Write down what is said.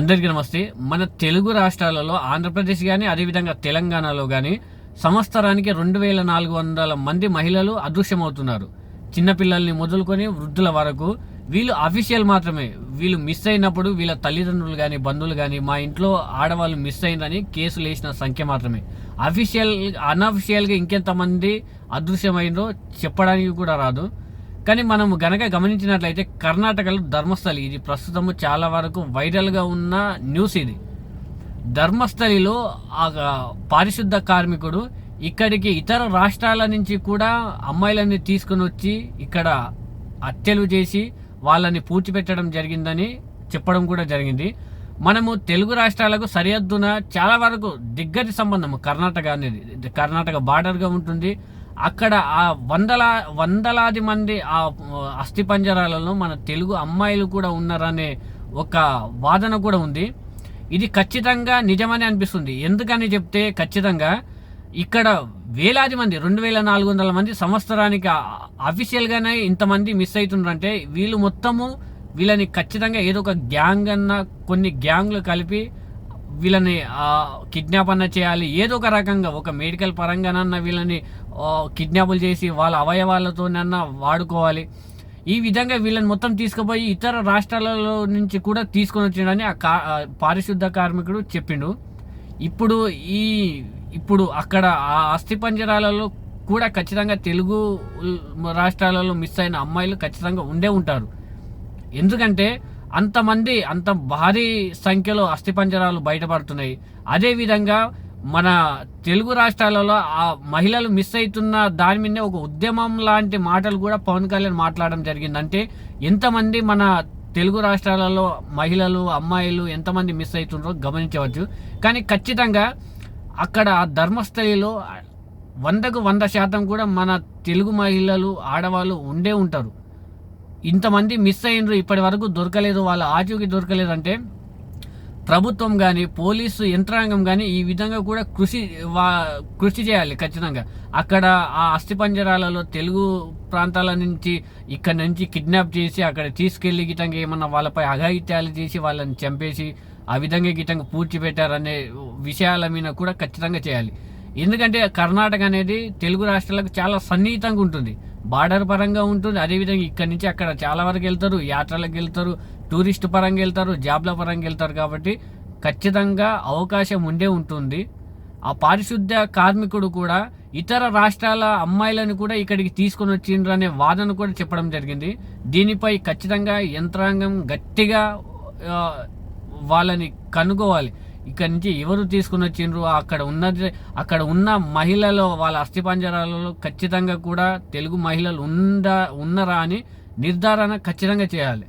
అందరికీ నమస్తే. మన తెలుగు రాష్ట్రాలలో ఆంధ్రప్రదేశ్ కానీ అదేవిధంగా తెలంగాణలో కానీ సంవత్సరానికి రెండు వేల నాలుగు వందల మంది మహిళలు అదృశ్యమవుతున్నారు. చిన్నపిల్లల్ని మొదలుకొని వృద్ధుల వరకు వీళ్ళు అఫీషియల్ మాత్రమే. వీళ్ళు మిస్ అయినప్పుడు వీళ్ళ తల్లిదండ్రులు కానీ బంధువులు కానీ మా ఇంట్లో ఆడవాళ్ళు మిస్ అయిందని కేసులు వేసిన సంఖ్య మాత్రమే. అఫీషియల్ అన్అఫీషియల్గా ఇంకెంతమంది అదృశ్యమైందో చెప్పడానికి కూడా రాదు. కానీ మనం గనక గమనించినట్లయితే కర్ణాటకలో ధర్మస్థలి ఇది ప్రస్తుతము చాలా వరకు వైరల్గా ఉన్న న్యూస్ ఇది. ధర్మస్థలిలో ఆ పారిశుద్ధ కార్మికుడు ఇక్కడికి ఇతర రాష్ట్రాల నుంచి కూడా అమ్మాయిలని తీసుకుని వచ్చి ఇక్కడ హత్యలు చేసి వాళ్ళని పూడ్చిపెట్టడం జరిగిందని చెప్పడం కూడా జరిగింది. మనము తెలుగు రాష్ట్రాలకు సరిహద్దున చాలా వరకు దిగ్గజ సంబంధం కర్ణాటక అనేది. కర్ణాటక బార్డర్గా ఉంటుంది. అక్కడ ఆ వందల వందలాది మంది ఆ అస్థిపంజరాలలో మన తెలుగు అమ్మాయిలు కూడా ఉన్నారనే ఒక వాదన కూడా ఉంది. ఇది ఖచ్చితంగా నిజమని అనిపిస్తుంది. ఎందుకని చెప్తే ఖచ్చితంగా ఇక్కడ వేలాది మంది రెండు వేల నాలుగు వందల మంది సంవత్సరానికి అఫీషియల్గానే ఇంతమంది మిస్ అవుతుండ్రంటే వీళ్ళు మొత్తము వీళ్ళని ఖచ్చితంగా ఏదో ఒక గ్యాంగ్ అన్న కొన్ని గ్యాంగ్లు కలిపి వీళ్ళని కిడ్నాప్ అన్న చేయాలి. ఏదో ఒక రకంగా ఒక మెడికల్ పరంగానన్నా వీళ్ళని కిడ్నాపులు చేసి వాళ్ళ అవయవాలతోనన్నా వాడుకోవాలి. ఈ విధంగా వీళ్ళని మొత్తం తీసుకుపోయి ఇతర రాష్ట్రాలలో నుంచి కూడా తీసుకొని వచ్చిండని ఆ కా పారిశుద్ధ కార్మికుడు చెప్పిండు. ఇప్పుడు ఈ ఇప్పుడు అక్కడ ఆ అస్థి పంజరాలలో కూడా ఖచ్చితంగా తెలుగు రాష్ట్రాలలో మిస్ అయిన అమ్మాయిలు ఖచ్చితంగా ఉండే ఉంటారు. ఎందుకంటే అంతమంది అంత భారీ సంఖ్యలో అస్థిపంజరాలు బయటపడుతున్నాయి. అదేవిధంగా మన తెలుగు రాష్ట్రాలలో ఆ మహిళలు మిస్ అవుతున్న దాని మీదనే ఒక ఉద్యమం లాంటి మాటలు కూడా పవన్ కళ్యాణ్ మాట్లాడడం జరిగిందంటే ఎంతమంది మన తెలుగు రాష్ట్రాలలో మహిళలు అమ్మాయిలు ఎంతమంది మిస్ అవుతుండ్రో గమనించవచ్చు. కానీ ఖచ్చితంగా అక్కడ ధర్మస్థలిలో వందకు వంద శాతం కూడా మన తెలుగు మహిళలు ఆడవాళ్ళు ఉండే ఉంటారు. ఇంతమంది మిస్ అయినరు ఇప్పటి వరకు దొరకలేదు వాళ్ళ ఆచూకి దొరకలేదు అంటే ప్రభుత్వం కానీ పోలీసు యంత్రాంగం కానీ ఈ విధంగా కూడా కృషి వా కృషి చేయాలి ఖచ్చితంగా. అక్కడ ఆ అస్థిపంజరాలలో తెలుగు ప్రాంతాల నుంచి ఇక్కడ నుంచి కిడ్నాప్ చేసి అక్కడ తీసుకెళ్ళి గిటంగా ఏమన్నా వాళ్ళపై అఘాయిత్యాలు చేసి వాళ్ళని చంపేసి ఆ విధంగా గిటంగా పూడ్చిపెట్టారనే విషయాల మీద కూడా ఖచ్చితంగా చేయాలి. ఎందుకంటే కర్ణాటక అనేది తెలుగు రాష్ట్రాలకు చాలా సన్నిహితంగా ఉంటుంది. బార్డర్ పరంగా ఉంటుంది. అదేవిధంగా ఇక్కడ నుంచి అక్కడ చాలా వరకు వెళ్తారు. యాత్రలకు వెళ్తారు. టూరిస్ట్ పరంగా వెళ్తారు. జాబ్ల పరంగా వెళ్తారు కాబట్టి ఖచ్చితంగా అవకాశం ఉండే ఉంటుంది. ఆ పారిశుద్ధ్య కార్మికుడు కూడా ఇతర రాష్ట్రాల అమ్మాయిలను కూడా ఇక్కడికి తీసుకొని వచ్చిండ్రు అనే వాదన కూడా చెప్పడం జరిగింది. దీనిపై ఖచ్చితంగా యంత్రాంగం గట్టిగా వాళ్ళని కనుగోవాలి. ఇక్కడి నుంచి ఎవరు తీసుకుని వచ్చిండ్రు? అక్కడ ఉన్నది అక్కడ ఉన్న మహిళలు వాళ్ళ అస్థిపంజరాలలో ఖచ్చితంగా కూడా తెలుగు మహిళలు ఉందా ఉన్నరా అని నిర్ధారణ ఖచ్చితంగా చేయాలి.